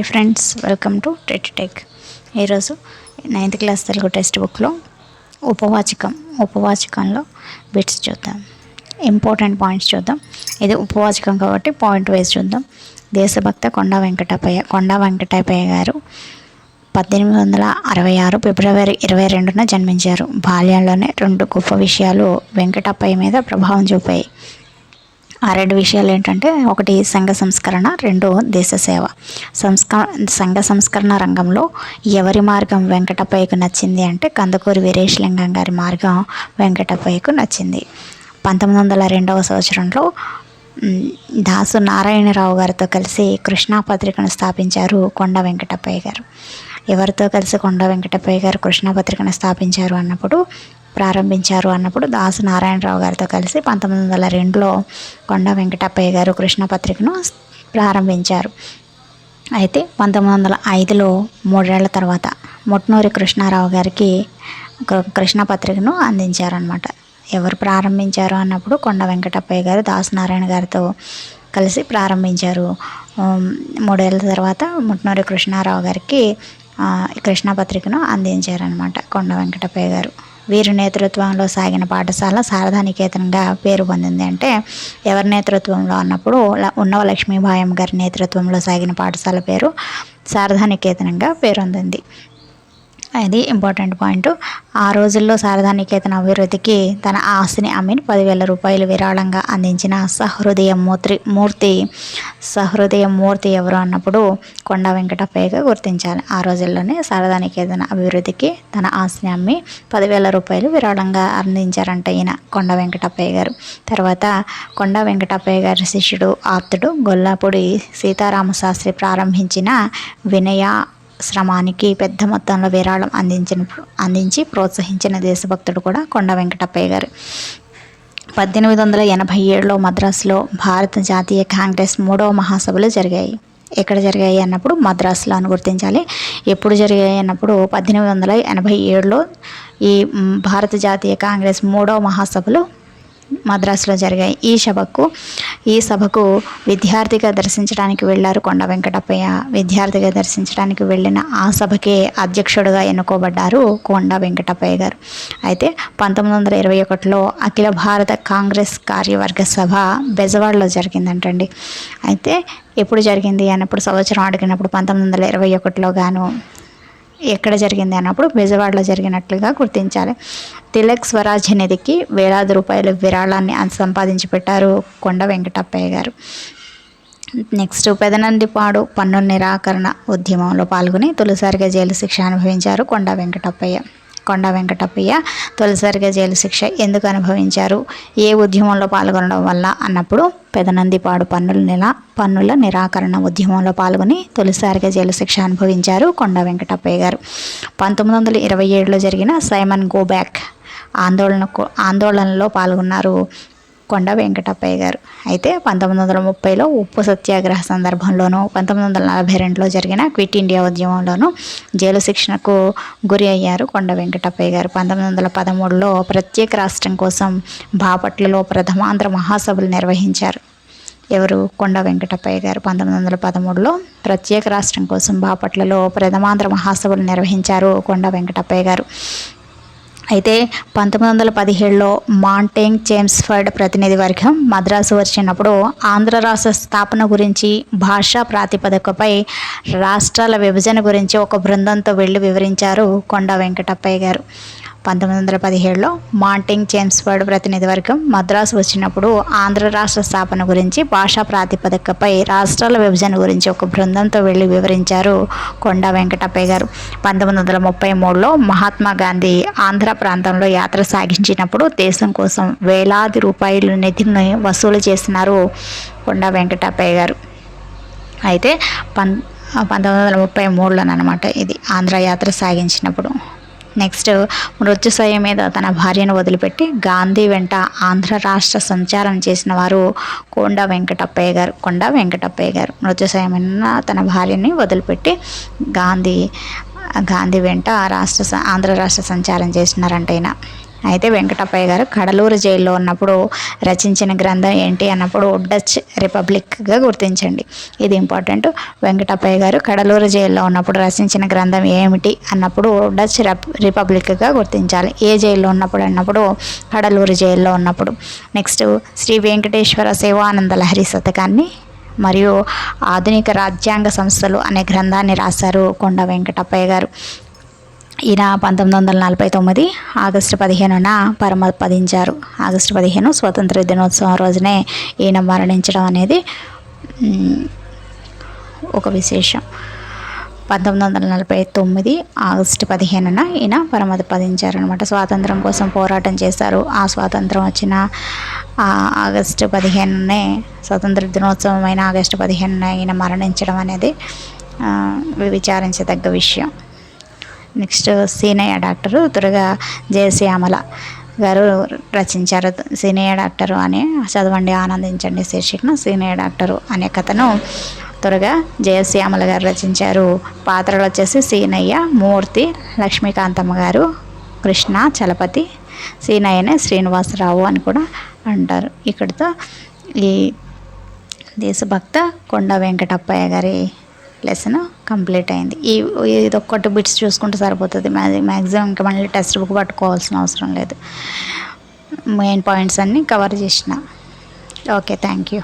Hi friends welcome to TET tech. ఈరోజు ninth class Telugu text బుక్లో ఉపవాచకం ఉపవాచకంలో బిట్స్ చూద్దాం. ఇంపార్టెంట్ పాయింట్స్ చూద్దాం. ఇది ఉపవాచకం కాబట్టి పాయింట్ వైజ్ చూద్దాం. దేశభక్త కొండా వెంకటప్పయ్య కొండా వెంకటపయ్య గారు పద్దెనిమిది వందల అరవై ఆరు ఫిబ్రవరి ఇరవై రెండున జన్మించారు. బాల్యంలోనే రెండు గొప్ప విషయాలు వెంకటప్పయ్య మీద ప్రభావం చూపాయి. ఆ రెండు విషయాలు ఏంటంటే ఒకటి సంఘ సంస్కరణ రెండు దేశ సేవ. సంస్క సంఘ సంస్కరణ రంగంలో ఎవరి మార్గం వెంకటపయ్యకు నచ్చింది అంటే కందుకూరి వీరేశలింగం గారి మార్గం వెంకటప్పయ్యకు నచ్చింది. పంతొమ్మిది వందల రెండవ సంవత్సరంలో దాసు నారాయణరావు గారితో కలిసి కృష్ణా పత్రికను స్థాపించారు కొండ వెంకటప్పయ్య గారు. ఎవరితో కలిసి కొండ వెంకటప్పయ్య గారు కృష్ణా పత్రికను స్థాపించారు అన్నప్పుడు ప్రారంభించారు అన్నప్పుడు దాసు నారాయణరావు గారితో కలిసి పంతొమ్మిది వందల రెండులో కొండ వెంకటప్పయ్య గారు కృష్ణ పత్రికను ప్రారంభించారు. అయితే పంతొమ్మిది వందల ఐదులో మూడేళ్ళ తర్వాత ముట్నూరి కృష్ణారావు గారికి కృష్ణపత్రికను కృష్ణ పత్రికను అందించారనమాట ఎవరు ప్రారంభించారు అన్నప్పుడు కొండ వెంకటప్పయ్య గారు దాసనారాయణ గారితో కలిసి ప్రారంభించారు. మూడేళ్ళ తర్వాత ముట్నూరి కృష్ణారావు గారికి కృష్ణపత్రికను కృష్ణ పత్రికను అందించారనమాట కొండ వెంకటప్పయ్య గారు. వీరి నేతృత్వంలో సాగిన పాఠశాల శారదానికేతనంగా పేరు పొందింది అంటే ఎవరి నేతృత్వంలో అన్నప్పుడు ఉన్నవ లక్ష్మీభాయం గారి నేతృత్వంలో సాగిన పాఠశాల పేరు శారదానికేతనంగా పేరొందింది. అది ఇంపార్టెంట్ పాయింట్ ఆ రోజుల్లో శారదానికేతన అభివృద్ధికి తన ఆస్తిని అమ్మి పదివేల రూపాయలు విరాళంగా అందించిన సహృదయ మూర్తి మూర్తి సహృదయ మూర్తి ఎవరు అన్నప్పుడు కొండ వెంకటప్పయ్యగా గుర్తించాలి ఆ రోజుల్లోనే శారదానికేతన అభివృద్ధికి తన ఆస్తిని అమ్మి పదివేల రూపాయలు విరాళంగా అందించారంట ఈయన కొండ వెంకటప్పయ్య గారు. తర్వాత కొండ వెంకటప్పయ్య గారి శిష్యుడు ఆప్తుడు గొల్లాపూడి సీతారామ శాస్త్రి ప్రారంభించిన వినయ శ్రమానికి పెద్ద మొత్తంలో విరాళం అందించిన అందించి ప్రోత్సహించిన దేశభక్తుడు కూడా కొండ వెంకటప్పయ్య గారు. పద్దెనిమిది వందల ఎనభై ఏడులో మద్రాసులో భారత జాతీయ కాంగ్రెస్ మూడవ మహాసభలు జరిగాయి. ఎక్కడ జరిగాయి అన్నప్పుడు మద్రాసులో అని గుర్తించాలి. ఎప్పుడు జరిగాయి అన్నప్పుడు పద్దెనిమిది వందల ఎనభై ఏడులో ఈ భారత జాతీయ కాంగ్రెస్ మూడవ మహాసభలు మద్రాసులో జరిగాయి. ఈ సభకు ఈ సభకు విద్యార్థిగా దర్శించడానికి వెళ్ళారు కొండ వెంకటప్పయ్య. విద్యార్థిగా దర్శించడానికి వెళ్ళిన ఆ సభకే అధ్యక్షుడిగా ఎన్నుకోబడ్డారు కొండ వెంకటప్పయ్య గారు. అయితే పంతొమ్మిది వందల ఇరవై ఒకటిలో అఖిల భారత కాంగ్రెస్ కార్యవర్గ సభ బెజవాడలో జరిగిందంటండి. అయితే ఎప్పుడు జరిగింది? అన్నప్పుడు సంవత్సరం అడిగినప్పుడు పంతొమ్మిది వందల ఇరవై ఒకటిలో గాను ఎక్కడ జరిగింది అన్నప్పుడు బెజవాడలో జరిగినట్లుగా గుర్తించాలి. తిలక్ స్వరాజ్య నిధికి వేలాది రూపాయల విరాళాన్ని సంపాదించి పెట్టారు కొండ వెంకటప్పయ్య గారు. నెక్స్ట్ పెదనందిపాడు పన్ను నిరాకరణ ఉద్యమంలో పాల్గొని తొలిసారిగా జైలు శిక్ష అనుభవించారు కొండ వెంకటప్పయ్య. కొండ వెంకటప్పయ్య తొలిసారిగా జైలు శిక్ష ఎందుకు అనుభవించారు? ఏ ఉద్యమంలో పాల్గొనడం వల్ల? అన్నప్పుడు పెదనందిపాడు పన్నుల నెల పన్నుల నిరాకరణ ఉద్యమంలో పాల్గొని తొలిసారిగా జైలు శిక్ష అనుభవించారు కొండ వెంకటప్పయ్య గారు. పంతొమ్మిది వందల ఇరవై ఏడులో జరిగిన సైమన్ గోబ్యాక్ ఆందోళనకు ఆందోళనలో పాల్గొన్నారు కొండ వెంకటప్పయ్య గారు. అయితే పంతొమ్మిది వందల ముప్పైలో ఉప్పు సత్యాగ్రహ సందర్భంలోనూ పంతొమ్మిది వందల నలభై రెండులో జరిగిన క్విట్ ఇండియా ఉద్యమంలోనూ జైలు శిక్షణకు గురి అయ్యారు కొండ వెంకటప్పయ్య గారు. పంతొమ్మిది వందల పదమూడులో ప్రత్యేక రాష్ట్రం కోసం బాపట్లలో ప్రథమాంధ్ర మహాసభలు నిర్వహించారు. ఎవరు? కొండ వెంకటప్పయ్య గారు. పంతొమ్మిది వందల పదమూడులో ప్రత్యేక రాష్ట్రం కోసం బాపట్లలో ప్రథమాంధ్ర మహాసభలు నిర్వహించారు కొండ వెంకటప్పయ్య గారు. అయితే పంతొమ్మిది వందల పదిహేడులో మాంటేంగ్ చేమ్స్ఫర్డ్ ప్రతినిధి వర్గం మద్రాసు వచ్చినప్పుడు ఆంధ్ర రాష్ట్ర స్థాపన గురించి భాషా ప్రాతిపదికపై రాష్ట్రాల విభజన గురించి ఒక బృందంతో వెళ్ళి వివరించారు కొండ వెంకటప్పయ్య గారు. పంతొమ్మిది వందల పదిహేడులో మాంటింగ్ చేమ్స్ఫర్డ్ ప్రతినిధి వర్గం మద్రాసు వచ్చినప్పుడు ఆంధ్ర రాష్ట్ర స్థాపన గురించి భాషా ప్రాతిపదికపై రాష్ట్రాల విభజన గురించి ఒక బృందంతో వెళ్ళి వివరించారు కొండ వెంకటప్పయ్య గారు. పంతొమ్మిది వందల ముప్పై మూడులో మహాత్మా గాంధీ ఆంధ్ర ప్రాంతంలో యాత్ర సాగించినప్పుడు దేశం కోసం వేలాది రూపాయలు నిధిని వసూలు చేసినారు కొండ వెంకటప్పయ్య గారు. అయితే పం పంతొమ్మిది వందల ముప్పై మూడులోనమాట ఇది ఆంధ్ర యాత్ర సాగించినప్పుడు. నెక్స్ట్ మృత్యుశయ మీద తన భార్యను వదిలిపెట్టి గాంధీ వెంట ఆంధ్ర రాష్ట్ర సంచారం చేసిన వారు కొండ వెంకటప్పయ్య గారు కొండ వెంకటప్పయ్య గారు. మృత్యుశయమైన తన భార్యని వదిలిపెట్టి గాంధీ గాంధీ వెంట రాష్ట్ర స- ఆంధ్ర రాష్ట్ర సంచారం చేసినారంట ఆయన అయితే వెంకటప్పయ్య గారు కడలూరు జైల్లో ఉన్నప్పుడు రచించిన గ్రంథం ఏంటి అన్నప్పుడు డచ్ రిపబ్లిక్గా గుర్తించండి. ఇది ఇంపార్టెంట్. వెంకటప్పయ్య గారు కడలూరు జైల్లో ఉన్నప్పుడు రచించిన గ్రంథం ఏమిటి అన్నప్పుడు డచ్ రిపబ్లిక్గా గుర్తించాలి. ఏ జైల్లో ఉన్నప్పుడు అన్నప్పుడు కడలూరు జైల్లో ఉన్నప్పుడు. నెక్స్ట్ శ్రీ వెంకటేశ్వర సేవానంద లహరి శతకాన్ని మరియు ఆధునిక రాజ్యాంగ సంస్థలు అనే గ్రంథాన్ని రాశారు కొండ వెంకటప్పయ్య గారు. ఈయన పంతొమ్మిది వందల నలభై తొమ్మిది ఆగస్టు పదిహేనున పరమపదించారు ఆగస్టు పదిహేను స్వతంత్ర దినోత్సవం రోజునే ఈయన మరణించడం అనేది ఒక విశేషం. పంతొమ్మిది వందల నలభై తొమ్మిది ఆగస్టు పదిహేనున ఈయన పరమతి పదించారనమాట స్వాతంత్రం కోసం పోరాటం చేశారు. ఆ స్వాతంత్రం వచ్చిన ఆగస్టు పదిహేనునే స్వతంత్ర దినోత్సవం అయిన ఆగస్టు పదిహేనున ఈయన మరణించడం అనేది విచారించదగ్గ విషయం. నెక్స్ట్ సీనయ్య డాక్టరు త్వరగా జయశ్యామల గారు రచించారు. సీనియర్ డాక్టరు అని చదవండి ఆనందించండి శీర్షికను. సీనియర్ డాక్టరు అనే కథను త్వరగా జయశ్యామల గారు రచించారు. పాత్రలు వచ్చేసి సీనయ్య మూర్తి లక్ష్మీకాంతమ్మ గారు కృష్ణ చలపతి సీనయ్యనే శ్రీనివాసరావు అని కూడా అంటారు. ఇక్కడితో ఈ దేశభక్త కొండ వెంకటప్పయ్య గారి లెసన్ కంప్లీట్ అయింది. ఈ ఇది ఒక్కటి బిట్స్ చూసుకుంటే సరిపోతుంది. మ్యాక్సిమం ఇంకా మళ్ళీ టెక్స్ట్ బుక్ పట్టుకోవాల్సిన అవసరం లేదు. మెయిన్ పాయింట్స్ అన్నీ కవర్ చేసిన. Okay thank you.